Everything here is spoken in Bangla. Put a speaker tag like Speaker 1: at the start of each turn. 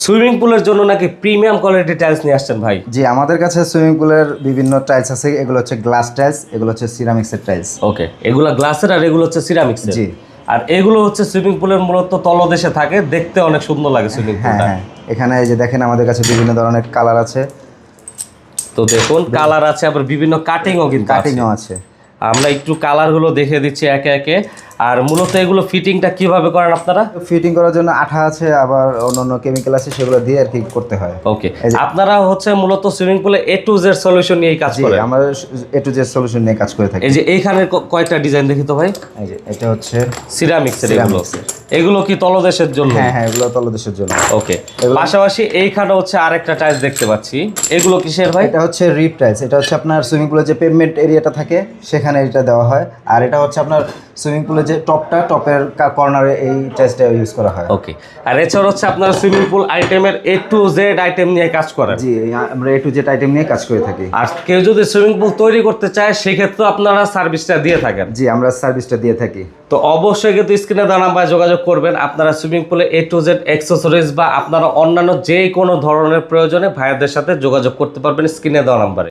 Speaker 1: সুইমিং পুলের জন্য নাকি প্রিমিয়াম কোয়ালিটি টাইলস নিয়ে আসছেন ভাই?
Speaker 2: জি আমাদের কাছে সুইমিং পুলের বিভিন্ন টাইলস আছে। এগুলো হচ্ছে গ্লাস টাইলস এগুলো হচ্ছে সিরামিক্সের টাইলস।
Speaker 1: ওকে এগুলো গ্লাসের আর এগুলো হচ্ছে সিরামিক্স
Speaker 2: জি।
Speaker 1: আর এগুলো হচ্ছে সুইমিং পুলের মূলত তলদেশে থাকে দেখতে অনেক সুন্দর লাগে সুইমিং
Speaker 2: হ্যাঁ
Speaker 1: পুলটা।
Speaker 2: হ্যাঁ। এখানে এই যে দেখেন আমাদের কাছে বিভিন্ন ধরনের কালার আছে।
Speaker 1: তো দেখুন কালার আছে আবার বিভিন্ন কাটিংও কিন্তু
Speaker 2: কাটিংও আছে।
Speaker 1: আমরা একটু কালারগুলো দেখে দিচ্ছি একে একে। আর মূলত এগুলো ফিটিংটা কীভাবে করেন আপনারা?
Speaker 2: ফিটিং করার জন্য আঠা আছে আবার অন্যান্য কেমিক্যাল আছে সেগুলো দিয়ে আর কি করতে হয়।
Speaker 1: ওকে। আপনারা হচ্ছে মূলত সুইমিং পুলে এ টু জেড সলিউশন নিয়ে কাজ
Speaker 2: করে
Speaker 1: করেন?
Speaker 2: আমরা এ টু জেড সলিউশন নিয়ে কাজ করে থাকি।
Speaker 1: এই যে এইখানে কয়েকটা ডিজাইন দেখি তো ভাই?
Speaker 2: এই যে এটা হচ্ছে
Speaker 1: সিরামিক্সের এগুলো। এগুলো কি তলদেশের জন্য?
Speaker 2: হ্যাঁ হ্যাঁ এগুলো তলদেশের জন্য।
Speaker 1: ওকে পাশাপাশি এইখানে হচ্ছে আরেকটা টাইলস দেখতে পাচ্ছি। এগুলো কিসের ভাই?
Speaker 2: এটা হচ্ছে রিপ টাইলস এটা হচ্ছে আপনার সুইমিং পুলের যে পেভমেন্ট এরিয়াটা থাকে সেখানে এটা দেওয়া হয়। আর এটা হচ্ছে আপনার সুইমিং পুলের যে টপটা টপের কর্নারে এই টাইলসটা ইউজ করা হয়।
Speaker 1: ওকে আর এছাড়া হচ্ছে আপনার সুইমিং পুল আইটেমের এ টু জেড আইটেম নিয়ে কাজ করেন
Speaker 2: জি আমরা এ টু জেড আইটেম নিয়ে কাজ করে থাকি।
Speaker 1: আর কেউ যদি সুইমিং পুল তৈরি করতে চায় সেক্ষেত্রে আপনারা সার্ভিসটা দিয়ে থাকেন।
Speaker 2: জি আমরা সার্ভিসটা দিয়ে থাকি।
Speaker 1: তো অবশ্যই কিন্তু স্ক্রিনে দেওয়া নাম্বারে যোগাযোগ করবেন আপনারা সুইমিং পুলে এ টু জেড অ্যাক্সেসরিজ বা আপনারা অন্যান্য যে কোনো ধরনের প্রয়োজনে ভাইয়াদের সাথে যোগাযোগ করতে পারবেন স্ক্রিনে দেওয়া নাম্বারে।